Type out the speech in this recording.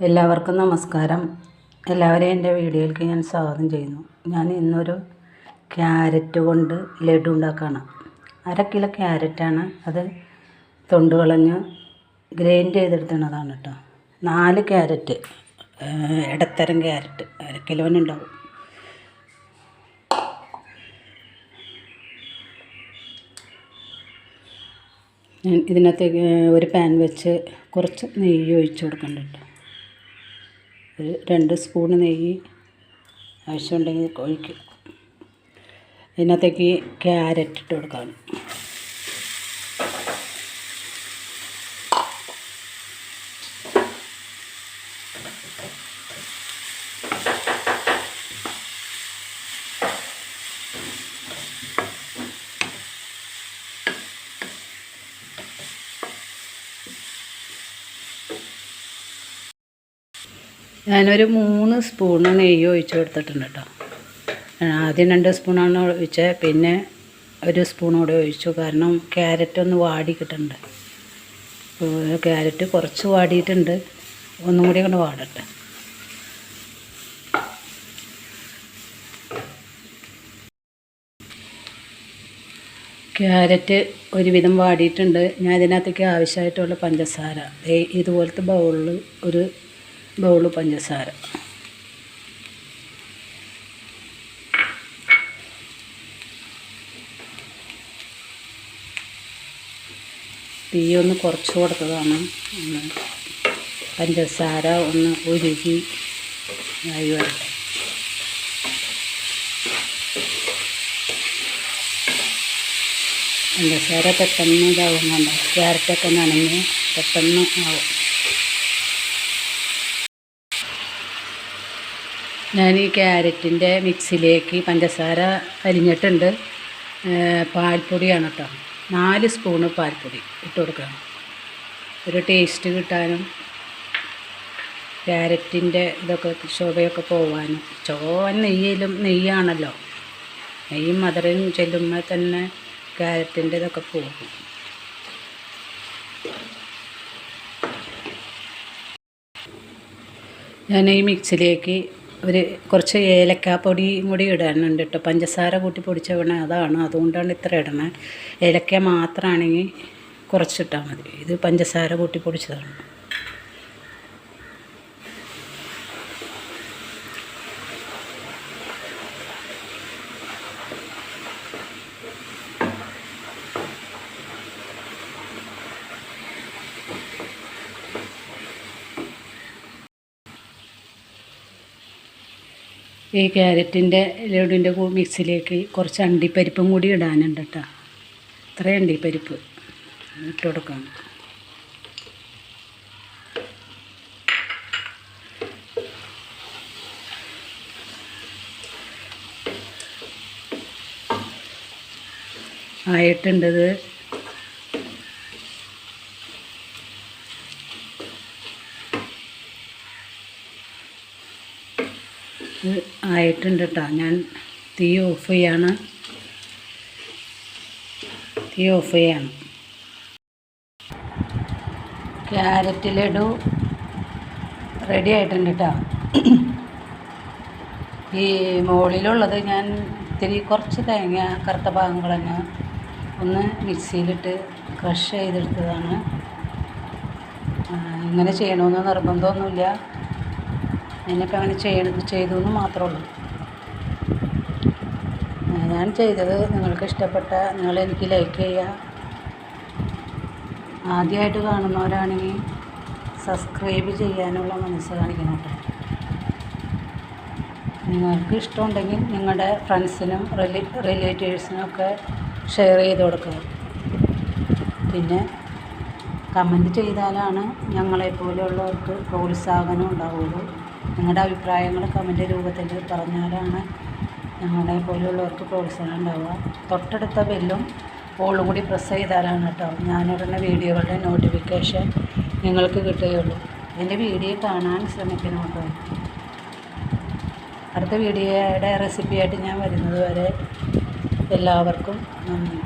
എല്ലാവർക്കും നമസ്കാരം. എല്ലാവരെയും എന്റെ വീഡിയോയിലേക്ക് ഞാൻ സ്വാഗതം ചെയ്യുന്നു. ഞാൻ ഇന്നൊരു ക്യാരറ്റ് കൊണ്ട് ലഡു ഉണ്ടാക്കുകയാണ് അര കിലോ ക്യാരറ്റാണ്. അത് തൊണ്ട് കളഞ്ഞ് ഗ്രൈൻഡ് ചെയ്തെടുത്തണതാണ് കേട്ടോ. നാല് ക്യാരറ്റ് ഇടത്തരം ക്യാരറ്റ്. അര കിലോനുണ്ടാവും ഇതിനകത്തേക്ക് ഒരു പാൻ വെച്ച് കുറച്ച് നെയ്യ് ഒഴിച്ച് കൊടുക്കുന്നുണ്ട് ഒരു രണ്ട് സ്പൂണ് നെയ്യ് ആവശ്യമുണ്ടെങ്കിൽ ഒഴിക്കും. ഇതിനകത്തേക്ക് ക്യാരറ്റ് ഇട്ട് കൊടുക്കാം. ഞാനൊരു മൂന്ന് സ്പൂണ് നെയ്യ് ഒഴിച്ച് കൊടുത്തിട്ടുണ്ട് കേട്ടോ. ആദ്യം രണ്ട് സ്പൂണാണ് ഒഴിച്ചത് പിന്നെ ഒരു സ്പൂൺ ഒഴിച്ചു. കാരണം ക്യാരറ്റ് ഒന്ന് വാടി കിട്ടുന്നുണ്ട് ക്യാരറ്റ് കുറച്ച് വാടിയിട്ടുണ്ട്. ഒന്നും കൂടി കൊണ്ട് വാടട്ടെ. ക്യാരറ്റ് ഒരുവിധം വാടിയിട്ടുണ്ട്. ഞാൻ ഇതിനകത്തേക്ക് ആവശ്യമായിട്ടുള്ള പഞ്ചസാര. ഇതുപോലത്തെ ബൗളിൽ ഒരു ബൗൾ പഞ്ചസാര. തീ ഒന്ന് കുറച്ച് കൊടുത്തതാണ്. പഞ്ചസാര ഒന്ന് ഉരുകി ആയി വരട്ടെ. പഞ്ചസാര പെട്ടെന്ന് ഇതാവുന്നുണ്ട് ക്യാരറ്റൊക്കെ നനഞ്ഞ് പെട്ടെന്ന് ആവും. ഞാൻ ഈ ക്യാരറ്റിന്റെ മിക്സിലേക്ക് പഞ്ചസാര അരിഞ്ഞിട്ടുണ്ട്. പാൽപ്പൊടിയാണ് കേട്ടോ നാല് സ്പൂണ് പാൽപ്പൊടി ഇട്ട് കൊടുക്കണം ഒരു ടേസ്റ്റ് കിട്ടാനും ക്യാരറ്റിന്റെ ഇതൊക്കെ ശോഭയൊക്കെ പോവാനും. ചോവൻ നെയ്യിലും നെയ്യാണല്ലോ. നെയ്യും മധുരം ചെല്ലുമ്പോൾ തന്നെ ക്യാരറ്റിന്റെ ഇതൊക്കെ പോകും. ഞാൻ ഈ മിക്സിലേക്ക് ഒരു കുറച്ച് ഏലക്കാപ്പൊടിയും കൂടി ഇടാനുണ്ട് കേട്ടോ പഞ്ചസാര കൂട്ടി പൊടിച്ച വേണേ അതാണ്. അതുകൊണ്ടാണ് ഇത്ര ഇടണേ. ഏലക്ക മാത്രമാണെങ്കിൽ കുറച്ചിട്ടാൽ മതി. ഇത് പഞ്ചസാര കൂട്ടി പൊടിച്ചതാണ്. ഈ ക്യാരറ്റിന്റെ ലഡുവിന്റെ മിക്സിലേക്ക് കുറച്ച് അണ്ടിപ്പരിപ്പും കൂടി ഇടാനുണ്ട് കേട്ടോ. ഇത്രയും അണ്ടിപ്പരിപ്പ് ഇട്ട് കൊടുക്കാം. ആയിട്ടുണ്ടത് ആയിട്ടുണ്ട് കേട്ടോ ഞാൻ തീ ഓഫ് ചെയ്യാണ്. തീ ഓഫ് ചെയ്യാണ്. ക്യാരറ്റ് ലഡു റെഡി ആയിട്ടുണ്ട് കേട്ടോ ഈ മുകളിലുള്ളത് ഞാൻ ഇത്തിരി കുറച്ച് തേങ്ങ കറുത്ത ഭാഗങ്ങൾ തന്നെ ഒന്ന് മിക്സിയിലിട്ട് ക്രഷ് ചെയ്തെടുത്തതാണ്. ഇങ്ങനെ ചെയ്യണമെന്ന് നിർബന്ധമൊന്നുമില്ല. ഞാനിപ്പോൾ അങ്ങനെ ചെയ്യണത് ചെയ്തു എന്ന് മാത്രമേ ഉള്ളൂ ഞാൻ ചെയ്തത്. നിങ്ങൾക്ക് ഇഷ്ടപ്പെട്ട നിങ്ങൾ എനിക്ക് ലൈക്ക് ചെയ്യുക. ആദ്യമായിട്ട് കാണുന്നവരാണെങ്കിൽ സബ്സ്ക്രൈബ് ചെയ്യാനുള്ള മനസ്സ് കാണിക്കണം നിങ്ങൾക്ക് ഇഷ്ടമുണ്ടെങ്കിൽ നിങ്ങളുടെ ഫ്രണ്ട്സിനും റിലേ റിലേറ്റീവ്സിനൊക്കെ ഷെയർ ചെയ്ത് കൊടുക്കുക. പിന്നെ കമന്റ് ചെയ്താലാണ് ഞങ്ങളെപ്പോലെയുള്ളവർക്ക് പ്രോത്സാഹനം ഉണ്ടാവുള്ളൂ. നിങ്ങളുടെ അഭിപ്രായങ്ങൾ കമന്റ് രൂപത്തിൽ പറഞ്ഞാലാണ് ഞങ്ങളെ പോലെയുള്ളവർക്ക് പ്രോത്സാഹനം ഉണ്ടാവുക. തൊട്ടടുത്ത ബെല്ലും ഓളും കൂടി പ്രസ് ചെയ്താലാണ് കേട്ടോ ഞാനിടുന്ന വീഡിയോകളുടെ നോട്ടിഫിക്കേഷൻ നിങ്ങൾക്ക് കിട്ടുകയുള്ളൂ. എന്റെ വീഡിയോ കാണാൻ ശ്രമിക്കണം കേട്ടോ. അടുത്ത വീഡിയോയുടെ റെസിപ്പിയായിട്ട് ഞാൻ വരുന്നത് വരെ എല്ലാവർക്കും നന്ദി.